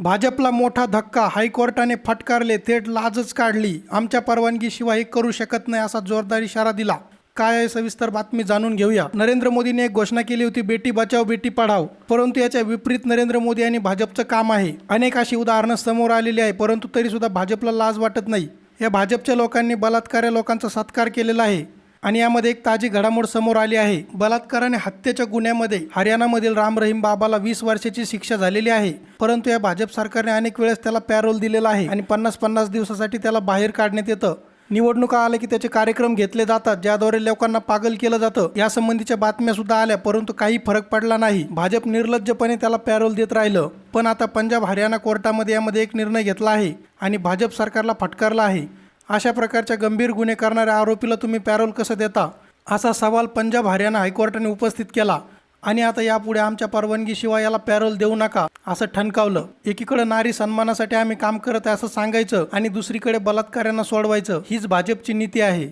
भाजपला मोठा धक्का. हायकोर्टाने फटकारले थेट लाजच काढली. आमच्या परवानगीशिवाय हे करू शकत नाही असा जोरदार इशारा दिला. काय आहे सविस्तर बातमी जाणून घेऊया. नरेंद्र मोदीने एक घोषणा केली होती बेटी बचाव बेटी पढाव परंतु याच्या विपरीत नरेंद्र मोदी आणि भाजपचं काम आहे. अनेक अशी उदाहरणं समोर आलेली आहे परंतु तरी सुद्धा भाजपला लाज वाटत नाही. या भाजपच्या लोकांनी बलात्कार्य लोकांचा सत्कार केलेला आहे. आणि यामध्ये एक ताजी घडामोड समोर आली आहे. बलात्काराने हत्येच्या गुन्ह्यामध्ये हरियाणामधील राम रहीम बाबाला वीस वर्षाची शिक्षा झालेली आहे. परंतु या भाजप सरकारने अनेक वेळेस त्याला पॅरोल दिलेला आहे आणि पन्नास पन्नास दिवसासाठी त्याला बाहेर काढण्यात येतं. निवडणुका आल्या की त्याचे कार्यक्रम घेतले जातात ज्याद्वारे लोकांना पागल केलं जातं. यासंबंधीच्या बातम्या सुद्धा आल्या परंतु काही फरक पडला नाही. भाजप निर्लज्जपणे त्याला पॅरोल देत राहिलं. पण आता पंजाब हरियाणा कोर्टामध्ये यामध्ये एक निर्णय घेतला आहे आणि भाजप सरकारला फटकारला आहे. अशा प्रकारच्या गंभीर गुन्हे करणाऱ्या आरोपीला तुम्ही पॅरोल कसं देता? असा सवाल पंजाब हरियाणा हायकोर्टाने उपस्थित केला. आणि आता यापुढे आमच्या परवानगीशिवाय याला पॅरोल देऊ नका असं ठणकावलं. एकीकडे नारी सन्मानासाठी आम्ही काम करत आहे असं सांगायचं आणि दुसरीकडे बलात्कारांना सोडवायचं हीच भाजपची नीती आहे.